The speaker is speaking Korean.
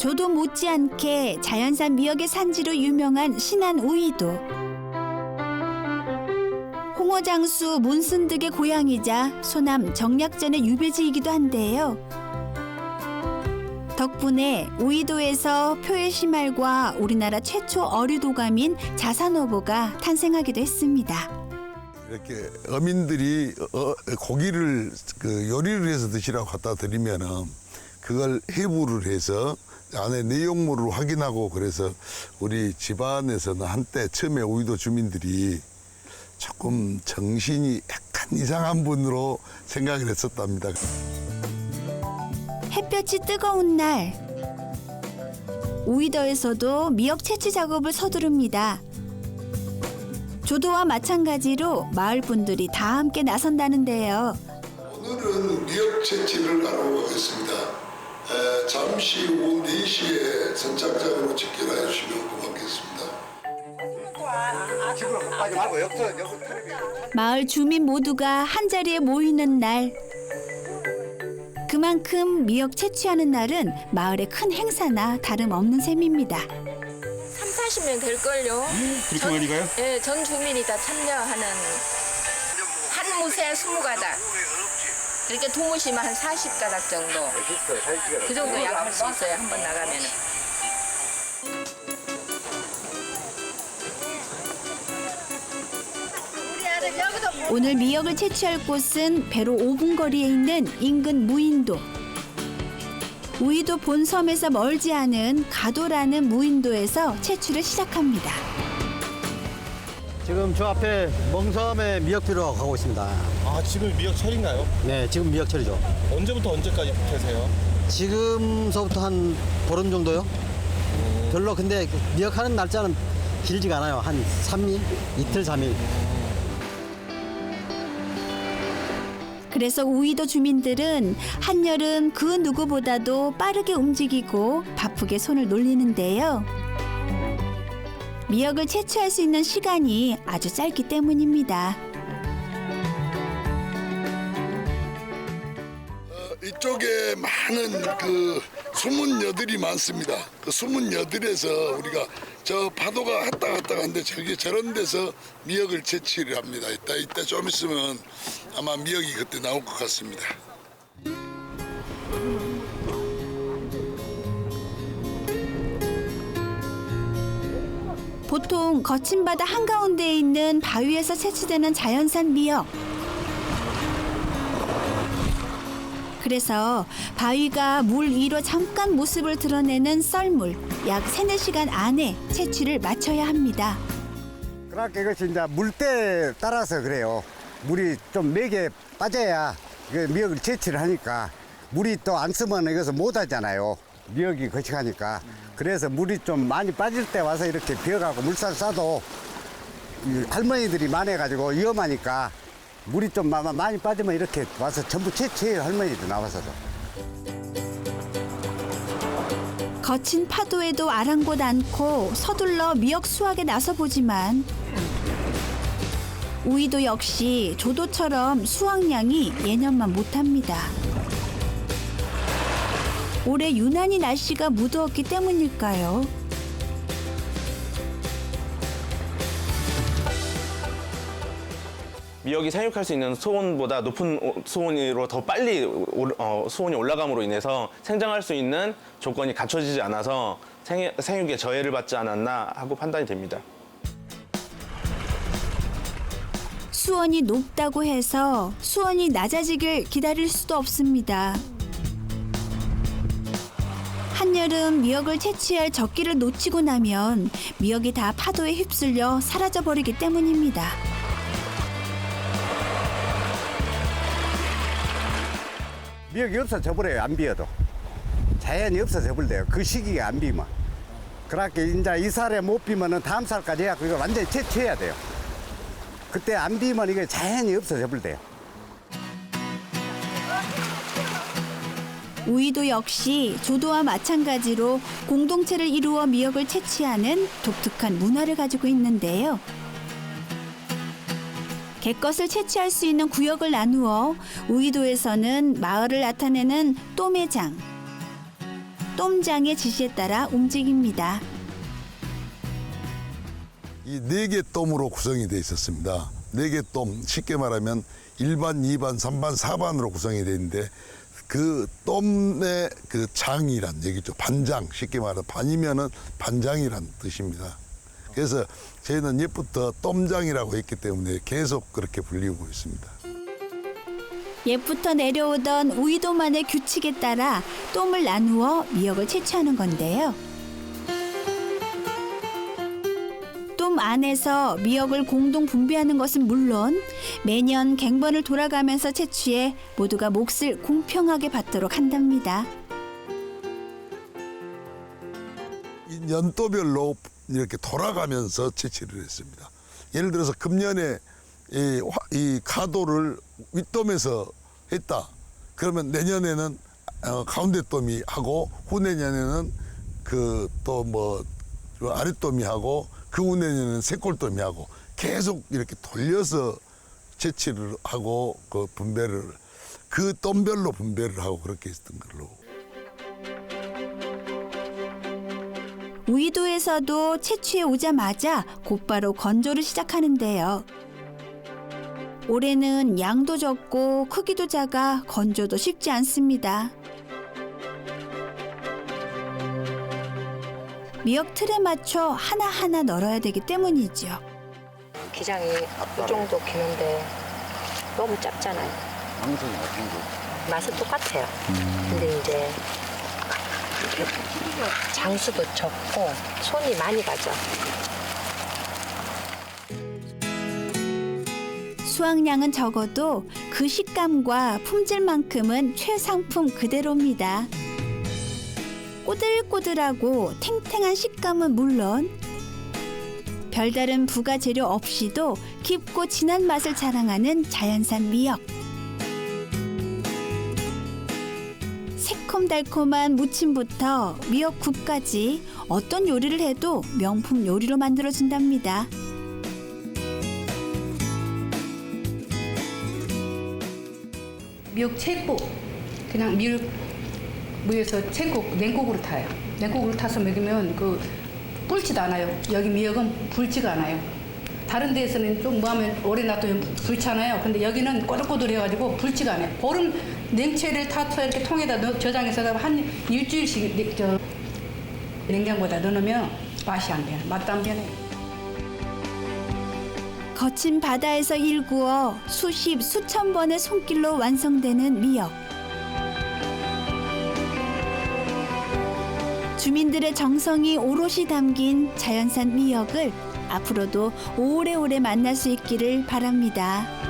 조도 못지않게 자연산 미역의 산지로 유명한 신안 우이도. 홍어장수 문순득의 고향이자 소남 정약전의 유배지이기도 한데요. 덕분에 우이도에서 표의 시말과 우리나라 최초 어류도감인 자산어보가 탄생하기도 했습니다. 이렇게 어민들이 어, 고기를 그 요리를 해서 드시라고 갖다 드리면은 그걸 해부를 해서 안에 내용물을 확인하고 그래서 우리 집안에서는 한때 처음에 우이도 주민들이 조금 정신이 약간 이상한 분으로 생각을 했었답니다. 햇볕이 뜨거운 날 우이더에서도 미역 채취 작업을 서두릅니다. 조도와 마찬가지로 마을 분들이 다 함께 나선다는데요. 오늘은 미역 채취를 하러 가겠습니다. 에, 잠시 후 4시에 선착장으로 집결해 주시면 고맙겠습니다. 마을 주민 모두가 한 자리에 모이는 날. 그만큼 미역 채취하는 날은 마을의 큰 행사나 다름없는 셈입니다. 3, 40명 될걸요. 그렇게 많이 가요? 예, 전 주민이 다 참여하는 한 무새 20가닥. 그렇게 도무시면 한 40가닥 정도. 그 정도 양할 수 있어요. 한 번 나가면은. 오늘 미역을 채취할 곳은 배로 5분 거리에 있는 인근 무인도. 우이도 본섬에서 멀지 않은 가도라는 무인도에서 채취를 시작합니다. 지금 저 앞에 멍섬에 미역비로 가고 있습니다. 아 지금 미역철인가요? 네, 지금 미역철이죠. 언제부터 언제까지 계세요? 지금서부터 한 보름 정도요? 별로 근데 미역하는 날짜는 길지가 않아요. 한 3일, 이틀, 3일. 그래서 우이도 주민들은 한여름 그 누구보다도 빠르게 움직이고 바쁘게 손을 놀리는데요. 미역을 채취할 수 있는 시간이 아주 짧기 때문입니다. 이쪽에 많은 그 숨은 여들이 많습니다. 그 숨은 여들에서 우리가 저 파도가 왔다 갔다 가는데 저기 저런 데서 미역을 채취를 합니다. 이따 이따 좀 있으면 아마 미역이 그때 나올 것 같습니다. 보통 거친 바다 한가운데에 있는 바위에서 채취되는 자연산 미역. 그래서 바위가 물 위로 잠깐 모습을 드러내는 썰물 약 3, 4시간 안에 채취를 마쳐야 합니다. 그러니까 이것이 이제 물때 따라서 그래요. 물이 좀 맥에 빠져야 그 미역을 채취를 하니까 물이 또 안 쓰면 이것을 못 하잖아요. 미역이 거식하니까. 그래서 물이 좀 많이 빠질 때 와서 이렇게 비어가고 물살 이 할머니들이 많아가지고 위험하니까 물이 좀 마- 많이 빠지면 이렇게 와서 전부 채취해요. 할머니들 나와서도. 거친 파도에도 아랑곳 않고 서둘러 미역 수확에 나서 보지만 우이도 역시 조도처럼 수확량이 예년만 못합니다. 올해 유난히 날씨가 무더웠기 때문일까요? 미역이 생육할 수 있는 수온보다 높은 오- 수온으로 더 빨리 올- 어, 수온이 올라감으로 인해서 생장할 수 있는 조건이 갖춰지지 않아서 생, 생육에 저해를 받지 않았나 하고 판단이 됩니다. 수온이 높다고 해서 수온이 낮아지길 기다릴 수도 없습니다. 한여름 미역을 채취할 적기를 놓치고 나면 미역이 다 파도에 휩쓸려 사라져 버리기 때문입니다. 미역이 없어져 버려요. 안 비어도. 자연이 없어져 버려요. 그 시기에 안 비면. 그렇게 이제 이 살에 못 비면은 다음 살까지 해야 이거 완전히 채취해야 돼요. 그때 안 비면 이게 자연이 없어져 버려요. 우이도 역시 조도와 마찬가지로 공동체를 이루어 미역을 채취하는 독특한 문화를 가지고 있는데요. 개것을 채취할 수 있는 구역을 나누어 우이도에서는 마을을 나타내는 또매장, 똠장의 지시에 따라 움직입니다. 이 네 개 똠으로 구성이 되어 있었습니다. 네 개 똠 쉽게 말하면 1반, 2반, 3반, 4반으로 구성이 되어 있는데 그 똠의 그 장이란 얘기죠. 반장 쉽게 말하면 반이면은 반장이란 뜻입니다. 그래서 저희는 옛부터 똠장이라고 했기 때문에 계속 그렇게 불리고 있습니다. 옛부터 내려오던 우이도만의 규칙에 따라 똠을 나누어 미역을 채취하는 건데요. 안에서 미역을 공동 분배하는 것은 물론 매년 갱번을 돌아가면서 채취해 모두가 몫을 공평하게 받도록 한답니다. 이 연도별로 이렇게 돌아가면서 채취를 했습니다. 예를 들어서 금년에 이, 화- 이 가도를 윗돔에서 했다. 그러면 내년에는 어, 가운데 돔이 하고 후내년에는 그 또 뭐 아랫돔이 하고 그 후내년에는 새골돔이 하고 계속 이렇게 돌려서 채취를 하고 그 분배를 그 돔별로 분배를 하고 그렇게 했던 걸로 우이도에서도 채취해 오자마자 곧바로 건조를 시작하는데요. 올해는 양도 적고 크기도 작아 건조도 쉽지 않습니다. 미역 틀에 맞춰 하나하나 널어야 되기 때문이죠. 기장이 이 정도 기는데 너무 짧잖아요. 맛은 똑같아요. 근데 이제 장수도 적고 손이 많이 가죠. 수확량은 적어도 그 식감과 품질만큼은 최상품 그대로입니다. 꼬들꼬들하고 탱탱한 식감은 물론 별다른 부가 재료 없이도 깊고 진한 맛을 자랑하는 자연산 미역. 새콤달콤한 무침부터 미역국까지 어떤 요리를 해도 명품 요리로 만들어진답니다. 미역 채국 그냥 밀 무에서 채국 냉국으로 타요. 냉국으로 타서 먹으면 그 불지도 않아요. 여기 미역은 불지가 않아요. 다른 데에서는 좀 뭐하면 오래 놔두면 불잖아요. 근데 여기는 꼬들꼬들해가지고 불지가 않아요. 보름 냉채를 타서 이렇게 통에다 넣, 저장해서 한 일주일씩 냉- 저 냉장고에다 넣어놓으면 맛이 안 돼요. 맛도 안 변해요. 거친 바다에서 일구어 수십 수천 번의 손길로 완성되는 미역. 주민들의 정성이 오롯이 담긴 자연산 미역을 앞으로도 오래오래 만날 수 있기를 바랍니다.